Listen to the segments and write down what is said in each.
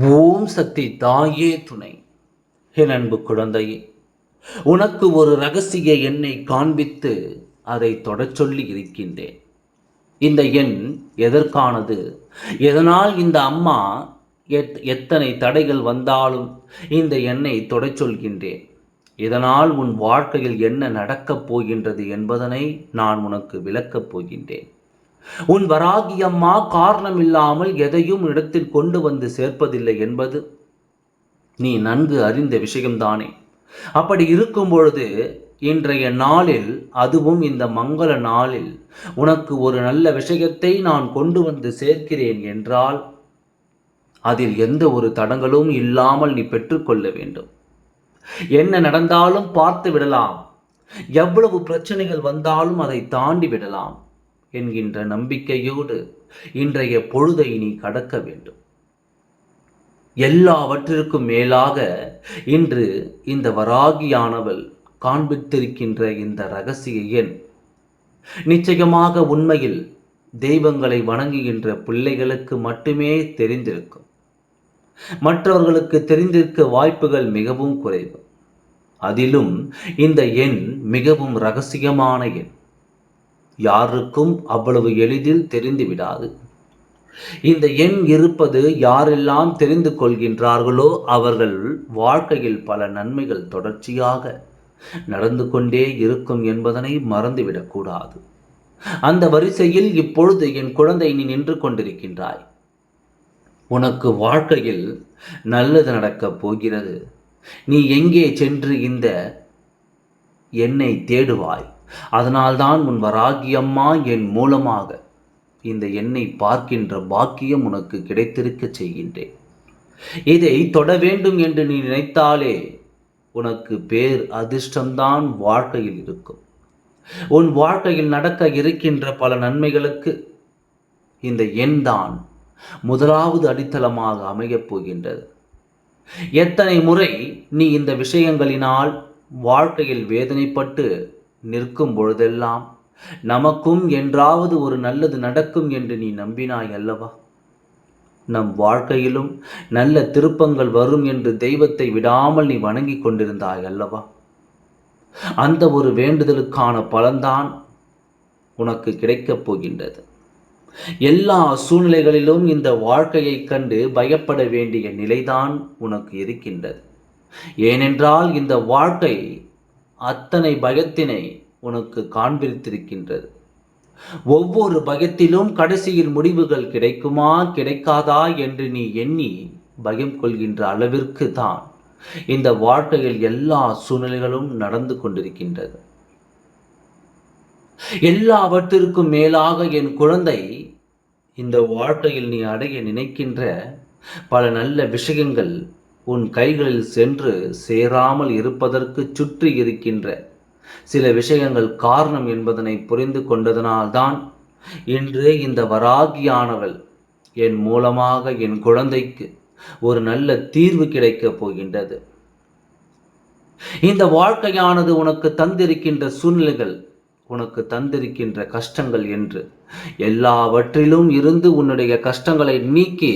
ஓம் சக்தி தாயே துணை. என் அன்பு குழந்தையே உனக்கு ஒரு ரகசிய எண்ணை காண்பித்து அதை தொடச் சொல்லி இருக்கின்றேன். இந்த எண் எதற்கானது? எதனால் இந்த அம்மா எத் எத்தனை தடைகள் வந்தாலும் இந்த எண்ணை தொடச் சொல்கின்றேன். இதனால் உன் வாழ்க்கையில் என்ன நடக்கப் போகின்றது என்பதனை நான் உனக்கு விளக்கப் போகின்றேன். உன் வராகியம்மா காரணம் காரணமில்லாமல் எதையும் இடத்தில் கொண்டு வந்து சேர்ப்பதில்லை என்பது நீ நன்கு அறிந்த விஷயம்தானே. அப்படி இருக்கும் பொழுது இன்றைய நாளில் அதுவும் இந்த மங்கள நாளில் உனக்கு ஒரு நல்ல விஷயத்தை நான் கொண்டு வந்து சேர்க்கிறேன் என்றால் அதில் எந்த ஒரு தடங்களும் இல்லாமல் நீ பெற்றுக்கொள்ள வேண்டும். என்ன நடந்தாலும் பார்த்து விடலாம். எவ்வளவு பிரச்சனைகள் வந்தாலும் அதை தாண்டி விடலாம். என்கின்ற நம்பிக்கையோடு இன்றைய பொழுதை நீ கடக்க வேண்டும். எல்லாவற்றிற்கும் மேலாக இன்று இந்த வராகியானவள் காண்பித்திருக்கின்ற இந்த ரகசிய எண் நிச்சயமாக உண்மையில் தெய்வங்களை வணங்குகின்ற பிள்ளைகளுக்கு மட்டுமே தெரிந்திருக்கும். மற்றவர்களுக்கு தெரிந்திருக்க வாய்ப்புகள் மிகவும் குறைவு. அதிலும் இந்த எண் மிகவும் ரகசியமான எண். யாருக்கும் அவ்வளவு எளிதில் தெரிந்துவிடாது இந்த எண் இருப்பது யாரெல்லாம் தெரிந்து கொள்கின்றார்களோ அவர்கள் வாழ்க்கையில் பல நன்மைகள் தொடர்ச்சியாக நடந்து கொண்டே இருக்கும் என்பதனை மறந்துவிடக்கூடாது அந்த வரிசையில் இப்பொழுது என் குழந்தை நீ நின்று கொண்டிருக்கின்றாய். உனக்கு வாழ்க்கையில் நல்லது நடக்கப் போகிறது. நீ எங்கே சென்று இந்த என்னை தேடுவாய்? அதனால்தான் உன் வராகியம்மா என் மூலமாக இந்த எண்ணை பார்க்கின்ற பாக்கியம் உனக்கு கிடைத்திருக்க செய்கின்றேன். இதை தொட வேண்டும் என்று நீ நினைத்தாலே உனக்கு பேர் அதிர்ஷ்டம்தான் வாழ்க்கையில் இருக்கும். உன் வாழ்க்கையில் நடக்க இருக்கின்ற பல நன்மைகளுக்கு இந்த எண் தான் முதலாவது அடித்தளமாக அமையப் போகின்றது. எத்தனை முறை நீ இந்த விஷயங்களினால் வாழ்க்கையில் வேதனைப்பட்டு நிற்கும் பொழுதெல்லாம் நமக்கும் என்றாவது ஒரு நல்லது நடக்கும் என்று நீ நம்பினாய் அல்லவா? நம் வாழ்க்கையிலும் நல்ல திருப்பங்கள் வரும் என்று தெய்வத்தை விடாமல் நீ வணங்கி கொண்டிருந்தாய் அல்லவா? அந்த ஒரு வேண்டுதலுக்கான பலன்தான் உனக்கு கிடைக்கப் போகின்றது. எல்லா சூழ்நிலைகளிலும் இந்த வாழ்க்கையை கண்டு பயப்பட வேண்டிய நிலைதான் உனக்கு இருக்கின்றது. ஏனென்றால் இந்த வாழ்க்கை அத்தனை பயத்தினை உனக்கு காண்பித்திருக்கின்றது. ஒவ்வொரு பயத்திலும் கடைசியில் முடிவுகள் கிடைக்குமா கிடைக்காதா என்று நீ எண்ணி பயம் கொள்கின்ற அளவிற்கு தான் இந்த வாழ்க்கையில் எல்லா சூழ்நிலைகளும் நடந்து கொண்டிருக்கின்றது. எல்லாவற்றிற்கும் மேலாக என் குழந்தை இந்த வாழ்க்கையில் நீ அடைய நினைக்கின்ற பல நல்ல விஷயங்கள் உன் கைகளில் சென்று சேராமல் இருப்பதற்கு சுற்றி இருக்கின்ற சில விஷயங்கள் காரணம் என்பதனை புரிந்து கொண்டதனால்தான் இன்று இந்த வராகியானவள் என் மூலமாக என் குழந்தைக்கு ஒரு நல்ல தீர்வு கிடைக்கப் போகின்றது. இந்த வாழ்க்கையானது உனக்கு தந்திருக்கின்ற சூழ்நிலைகள் உனக்கு தந்திருக்கின்ற கஷ்டங்கள் என்று எல்லாவற்றிலும் இருந்து உன்னுடைய கஷ்டங்களை நீக்கி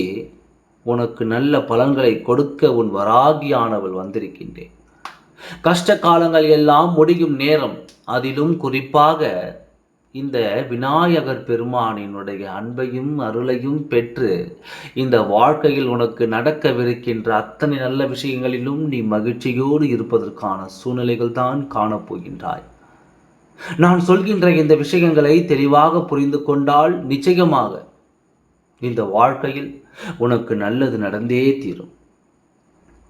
உனக்கு நல்ல பலன்களை கொடுக்க உன் வராகியானவள் வந்திருக்கின்றேன். கஷ்ட காலங்கள் எல்லாம் முடியும் நேரம் அதிலும் குறிப்பாக இந்த விநாயகர் பெருமானினுடைய அன்பையும் அருளையும் பெற்று இந்த வாழ்க்கையில் உனக்கு நடக்கவிருக்கின்ற அத்தனை நல்ல விஷயங்களிலும் நீ மகிழ்ச்சியோடு இருப்பதற்கான சூழ்நிலைகள் தான் காணப்போகின்றாய். நான் சொல்கின்ற இந்த விஷயங்களை தெளிவாக புரிந்து கொண்டால் நிச்சயமாக இந்த வாழ்க்கையில் உனக்கு நல்லது நடந்தே தீரும்.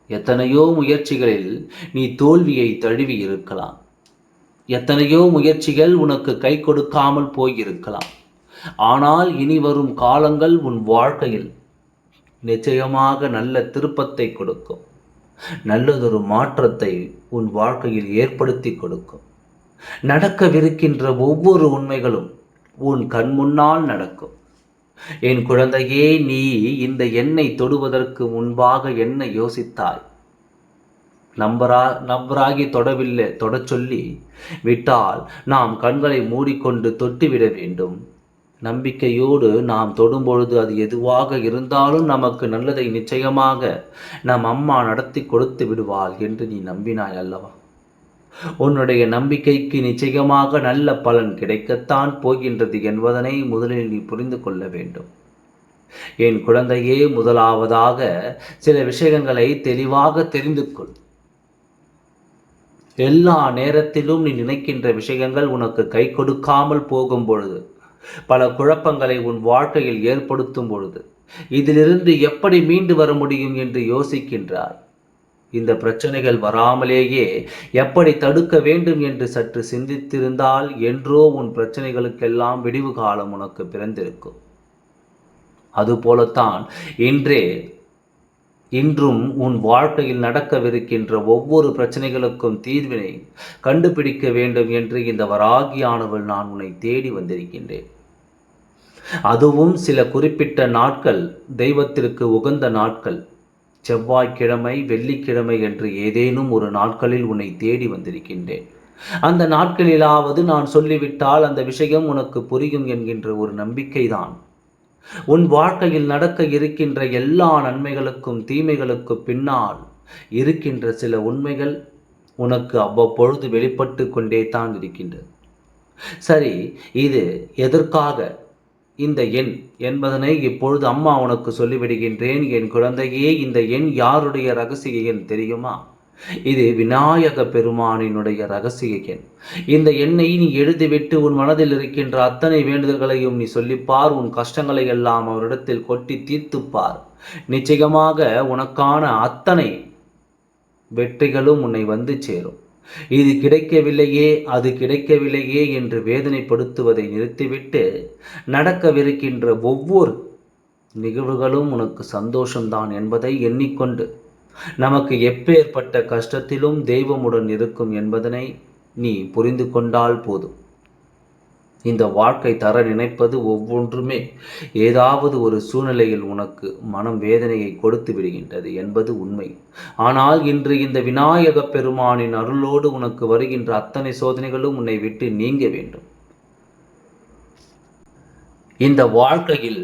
எத்தனையோ முயற்சிகளில் நீ தோல்வியை தழுவி இருக்கலாம். எத்தனையோ முயற்சிகள் உனக்கு கை கொடுக்காமல் போயிருக்கலாம். ஆனால் இனி வரும் காலங்கள் உன் வாழ்க்கையில் நிச்சயமாக நல்ல திருப்பத்தை கொடுக்கும். நல்லதொரு மாற்றத்தை உன் வாழ்க்கையில் ஏற்படுத்தி கொடுக்கும். நடக்கவிருக்கின்ற ஒவ்வொரு உண்மைகளும் உன் கண் முன்னால் நடக்கும். என் குழந்தையே நீ இந்த எண்ணெய் தொடுவதற்கு முன்பாக என்ன யோசித்தாய்? நம்பரா நம்பராகி தொடவில்லை தொடச் சொல்லி விட்டால் நாம் கண்களை மூடிக்கொண்டு தொட்டுவிட வேண்டும். நம்பிக்கையோடு நாம் தொடும்பொழுது அது எதுவாக இருந்தாலும் நமக்கு நல்லதை நிச்சயமாக நம் அம்மா நடத்தி கொடுத்து விடுவாள் என்று நீ நம்பினாய் அல்லவா? உன்னுடைய நம்பிக்கைக்கு நிச்சயமாக நல்ல பலன் கிடைக்கத்தான் போகின்றது என்பதனை முதலில் நீ புரிந்து கொள்ள வேண்டும். என் குழந்தையே முதலாவதாக சில விஷயங்களை தெளிவாக தெரிந்து கொள். எல்லா நேரத்திலும் நீ நினைக்கின்ற விஷயங்கள் உனக்கு கை கொடுக்காமல் போகும் பொழுது பல குழப்பங்களை உன் வாழ்க்கையில் ஏற்படுத்தும் பொழுது இதிலிருந்து எப்படி மீண்டு வர முடியும் என்று யோசிக்கின்றாய்? இந்த பிரச்சனைகள் வராமலேயே எப்படி தடுக்க வேண்டும் என்று சற்று சிந்தித்திருந்தால் என்றோ உன் பிரச்சனைகளுக்கெல்லாம் விடிவு காலம் உனக்கு பிறந்திருக்கும். அதுபோலத்தான் இன்றே இன்றும் உன் வாழ்க்கையில் நடக்கவிருக்கின்ற ஒவ்வொரு பிரச்சனைகளுக்கும் தீர்வினை கண்டுபிடிக்க வேண்டும் என்று இந்த வராகியானவள் நான் உன்னை தேடி வந்திருக்கின்றேன். அதுவும் சில குறிப்பிட்ட நாட்கள் தெய்வத்திற்கு உகந்த நாட்கள். செவ்வாய்க்கிழமை வெள்ளிக்கிழமை என்று ஏதேனும் ஒரு நாட்களில் உன்னை தேடி வந்திருக்கின்றேன். அந்த நாட்களிலாவது நான் சொல்லிவிட்டால் அந்த விஷயம் உனக்கு புரியும் என்கின்ற ஒரு நம்பிக்கைதான். உன் வாழ்க்கையில் நடக்க இருக்கின்ற எல்லா நன்மைகளுக்கும் தீமைகளுக்கு பின்னால் இருக்கின்ற சில உண்மைகள் உனக்கு அவ்வப்பொழுது வெளிப்பட்டு கொண்டே தான் இருக்கின்றது. சரி இது எதற்காக இந்த எண் என்பதனை இப்பொழுது அம்மா உனக்கு சொல்லிவிடுகின்றேன் என் குழந்தையே இந்த எண் யாருடைய ரகசிய எண் தெரியுமா? இது விநாயக பெருமானினுடைய ரகசிய எண். இந்த எண்ணை நீ எழுதிவிட்டு உன் மனதில் இருக்கின்ற அத்தனை வேண்டுதல்களையும் நீ சொல்லிப்பார் உன் கஷ்டங்களை எல்லாம் அவரிடத்தில் கொட்டி தீர்த்துப்பார். நிச்சயமாக உனக்கான அத்தனை வெற்றிகளும் உன்னை வந்து சேரும். இது கிடைக்கவில்லையே அது கிடைக்கவில்லையே என்று வேதனைப்படுத்துவதை நிறுத்திவிட்டு நடக்கவிருக்கின்ற ஒவ்வொரு நிகழ்வுகளும் உனக்கு சந்தோஷம்தான் என்பதை எண்ணிக்கொண்டு நமக்கு எப்பேற்பட்ட கஷ்டத்திலும் தெய்வமுடன் இருக்கும் என்பதனை நீ புரிந்து கொண்டால் போதும். இந்த வாழ்க்கை தர நினைப்பது ஒவ்வொன்றுமே ஏதாவது ஒரு சூழ்நிலையில் உனக்கு மனம் வேதனையை கொடுத்து விடுகின்றது என்பது உண்மை. ஆனால் இன்று இந்த விநாயக பெருமானின் அருளோடு உனக்கு வருகின்ற அத்தனை சோதனைகளும் உன்னை விட்டு நீங்க வேண்டும். இந்த வாழ்க்கையில்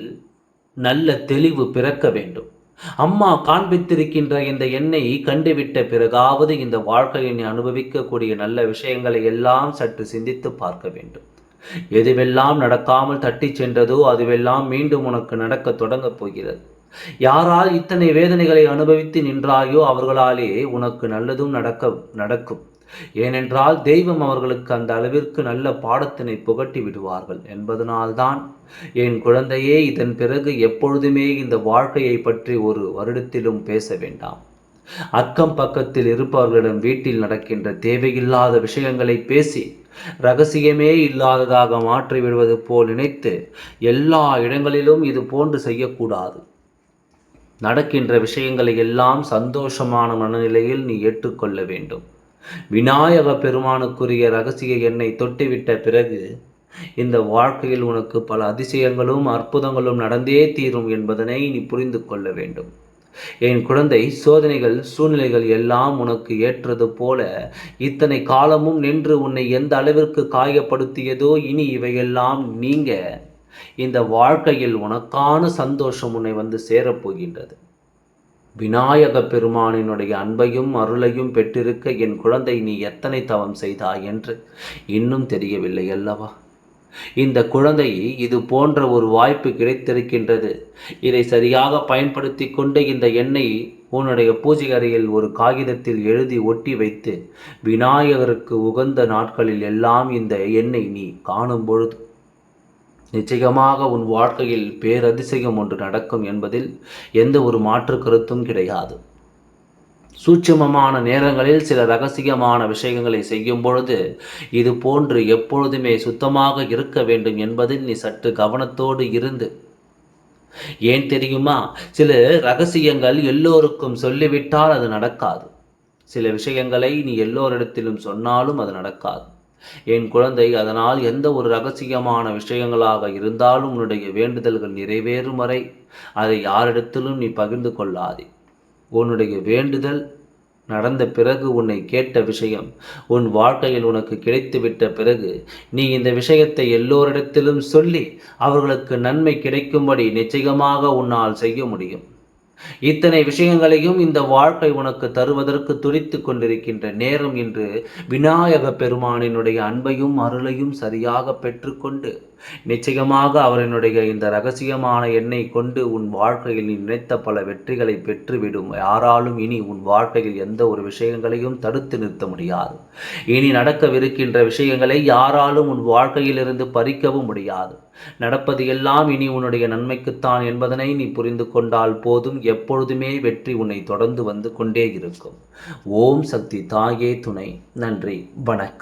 நல்ல தெளிவு பிறக்க வேண்டும். அம்மா காண்பித்திருக்கின்ற இந்த எண்ணெய் கண்டுவிட்ட பிறகாவது இந்த வாழ்க்கையை அனுபவிக்கக்கூடிய நல்ல விஷயங்களை எல்லாம் சற்று சிந்தித்து பார்க்க வேண்டும். எதுவெல்லாம் நடக்காமல் தட்டி சென்றதோ அதுவெல்லாம் மீண்டும் உனக்கு நடக்க தொடங்கப் போகிறது. யாரால் இத்தனை வேதனைகளை அனுபவித்து நின்றாயோ அவர்களாலே உனக்கு நல்லதும் நடக்க நடக்கும். ஏனென்றால் தெய்வம் அவர்களுக்கு அந்த அளவிற்கு நல்ல பாடத்தினை புகட்டி விடுவார்கள் என்பதனால்தான் என் குழந்தையே இதன் பிறகு எப்பொழுதுமே இந்த வாழ்க்கையை பற்றி ஒரு வருடத்திலும் பேச வேண்டாம். அக்கம் பக்கத்தில் இருப்பவர்களிடம் வீட்டில் நடக்கின்ற தேவையில்லாத விஷயங்களை பேசி ரகசியமே இல்லாததாக மாற்றி விடுவது போல் நினைத்து எல்லா இடங்களிலும் இது போன்று செய்யக்கூடாது. நடக்கின்ற விஷயங்களை எல்லாம் சந்தோஷமான மனநிலையில் நீ ஏற்றுக்கொள்ள வேண்டும். விநாயக பெருமானுக்குரிய ரகசிய எண்ணை தொட்டுவிட்ட பிறகு இந்த வாழ்க்கையில் உனக்கு பல அதிசயங்களும் அற்புதங்களும் நடந்தே தீரும் என்பதனை நீ புரிந்து கொள்ள வேண்டும். என் குழந்தை சோதனைகள் சூழ்நிலைகள் எல்லாம் உனக்கு ஏற்றது போல இத்தனை காலமும் நின்று உன்னை எந்த அளவிற்கு காயப்படுத்தியதோ இனி இவையெல்லாம் நீங்க. இந்த வாழ்க்கையில் உனக்கான சந்தோஷம் உன்னை வந்து சேரப்போகின்றது விநாயக பெருமானினுடைய அன்பையும் அருளையும் பெற்றிருக்க என் குழந்தை நீ எத்தனை தவம் செய்தாய் என்று இன்னும் தெரியவில்லை அல்லவா? இந்த குழந்தை இது போன்ற ஒரு வாய்ப்பு கிடைத்திருக்கின்றது. இதை சரியாக பயன்படுத்தி கொண்டு இந்த எண்ணெய் உன்னுடைய பூஜை அறையில் ஒரு காகிதத்தில் எழுதி ஒட்டி வைத்து விநாயகருக்கு உகந்த நாட்களில் எல்லாம் இந்த எண்ணெய் நீ காணும் பொழுது நிச்சயமாக உன் வாழ்க்கையில் பேரதிசயம் ஒன்று நடக்கும் என்பதில் எந்த ஒரு மாற்று கருத்தும் கிடையாது. சூட்சமமான நேரங்களில் சில ரகசியமான விஷயங்களை செய்யும் பொழுது இது போன்று எப்பொழுதுமே சுத்தமாக இருக்க வேண்டும் என்பதில் நீ சற்று கவனத்தோடு இருந்து. ஏன் தெரியுமா? சில ரகசியங்கள் எல்லோருக்கும் சொல்லிவிட்டால் அது நடக்காது. சில விஷயங்களை நீ எல்லோரிடத்திலும் சொன்னாலும் அது நடக்காது. என் குழந்தை அதனால் எந்த ஒரு ரகசியமான விஷயங்களாக இருந்தாலும் உன்னுடைய வேண்டுதல்கள் நிறைவேறும் வரை அதை யாரிடத்திலும் நீ பகிர்ந்து கொள்ளாதே. உன்னுடைய வேண்டுதல் நடந்த பிறகு உன்னை கேட்ட விஷயம் உன் வாழ்க்கையில் உனக்கு கிடைத்துவிட்ட பிறகு நீ இந்த விஷயத்தை எல்லோரிடத்திலும் சொல்லி அவர்களுக்கு நன்மை கிடைக்கும்படி நிச்சயமாக உன்னால் செய்ய முடியும். இத்தனை விஷயங்களையும் இந்த வாழ்க்கை உனக்கு தருவதற்கு துடித்து கொண்டிருக்கின்ற நேரம் இன்று விநாயக பெருமானினுடைய அன்பையும் அருளையும் சரியாக பெற்றுக்கொண்டு நிச்சயமாக அவரினுடைய இந்த ரகசியமான எண்ணை கொண்டு உன் வாழ்க்கையில் நீ நினைத்த பல வெற்றிகளை பெற்றுவிடும். யாராலும் இனி உன் வாழ்க்கையில் எந்த ஒரு விஷயங்களையும் தடுத்து நிறுத்த முடியாது. இனி நடக்கவிருக்கின்ற விஷயங்களை யாராலும் உன் வாழ்க்கையிலிருந்து பறிக்கவும் முடியாது. நடப்பது எல்லாம் இனி உன்னுடைய நன்மைக்குத்தான் என்பதனை நீ புரிந்து கொண்டால் போதும். எப்பொழுதுமே வெற்றி உன்னை தொடர்ந்து வந்து கொண்டே இருக்கும். ஓம் சக்தி தாயே துணை. நன்றி. வணக்கம்.